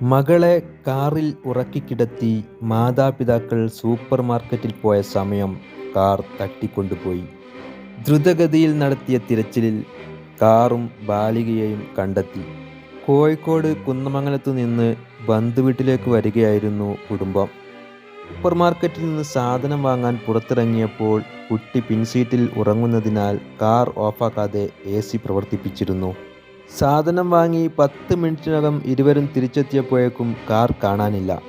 മകളെ കാറിൽ ഉറക്കിക്കിടത്തി മാതാപിതാക്കൾ സൂപ്പർ മാർക്കറ്റിൽ പോയ സമയം കാർ തട്ടിക്കൊണ്ടുപോയി. ദ്രുതഗതിയിൽ നടത്തിയ തിരച്ചിലിൽ കാറും ബാലികയെയും കണ്ടെത്തി. കോഴിക്കോട് കുന്നമംഗലത്തു നിന്ന് ബന്ധുവീട്ടിലേക്ക് വരികയായിരുന്നു കുടുംബം. സൂപ്പർ മാർക്കറ്റിൽ നിന്ന് സാധനം വാങ്ങാൻ പുറത്തിറങ്ങിയപ്പോൾ കുട്ടി പിൻസീറ്റിൽ ഉറങ്ങുന്നതിനാൽ കാർ ഓഫാക്കാതെ എ സി പ്രവർത്തിപ്പിച്ചിരുന്നു. സാധനം വാങ്ങി പത്ത് മിനിറ്റിനകം ഇരുവരും തിരിച്ചെത്തിയപ്പോഴേക്കും കാർ കാണാനില്ല.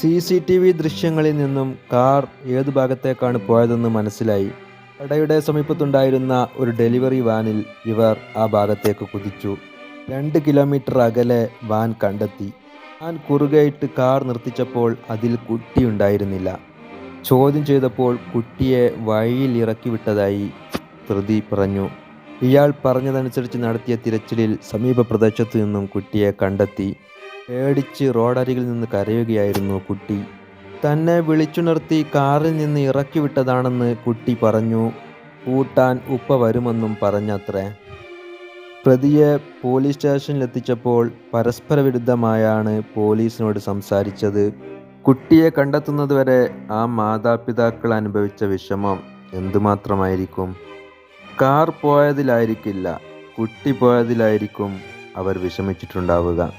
സി സി ടി വി ദൃശ്യങ്ങളിൽ നിന്നും കാർ ഏതു ഭാഗത്തേക്കാണ് പോയതെന്ന് മനസ്സിലായി. കടയുടെ സമീപത്തുണ്ടായിരുന്ന ഒരു ഡെലിവറി വാനിൽ ഇവർ ആ ഭാഗത്തേക്ക് കുതിച്ചു. രണ്ട് കിലോമീറ്റർ അകലെ വാൻ കണ്ടെത്തി. വാൻ കുറുകയിട്ട് കാർ നിർത്തിച്ചപ്പോൾ അതിൽ കുട്ടിയുണ്ടായിരുന്നില്ല. ചോദ്യം ചെയ്തപ്പോൾ കുട്ടിയെ വഴിയിൽ ഇറക്കി വിട്ടതായി പ്രതി പറഞ്ഞു. ഇയാൾ പറഞ്ഞതനുസരിച്ച് നടത്തിയ തിരച്ചിലിൽ സമീപ പ്രദേശത്തു നിന്നും കുട്ടിയെ കണ്ടെത്തി. പേടിച്ച് റോഡരികിൽ നിന്ന് കരയുകയായിരുന്നു കുട്ടി. തന്നെ വിളിച്ചുണർത്തി കാറിൽ നിന്ന് ഇറക്കി വിട്ടതാണെന്ന് കുട്ടി പറഞ്ഞു. കൂട്ടാൻ ഉപ്പ വരുമെന്നും പറഞ്ഞത്രേ. പ്രതിയെ പോലീസ് സ്റ്റേഷനിലെത്തിച്ചപ്പോൾ പരസ്പര വിരുദ്ധമായാണ് പോലീസിനോട് സംസാരിച്ചത്. കുട്ടിയെ കണ്ടെത്തുന്നതുവരെ ആ മാതാപിതാക്കൾ അനുഭവിച്ച വിഷമം എന്തുമാത്രമായിരിക്കും? കാർ പോയതിലായിരിക്കില്ല കുട്ടി പോയതിലായിരിക്കും അവർ വിഷമിച്ചിട്ടുണ്ടാവുക.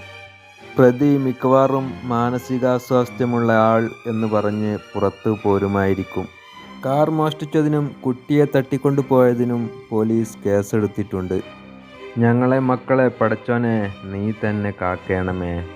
പ്രതി മിക്കവാറും മാനസികാസ്വാസ്ഥ്യമുള്ള ആൾ എന്ന് പറഞ്ഞ് പുറത്തു പോരുമായിരിക്കും. കാർ മോഷ്ടിച്ചതിനും കുട്ടിയെ തട്ടിക്കൊണ്ടു പോയതിനും പോലീസ് കേസെടുത്തിട്ടുണ്ട്. ഞങ്ങളെ മക്കളെ പടച്ചോനെ നീ തന്നെ കാക്കേണമേ.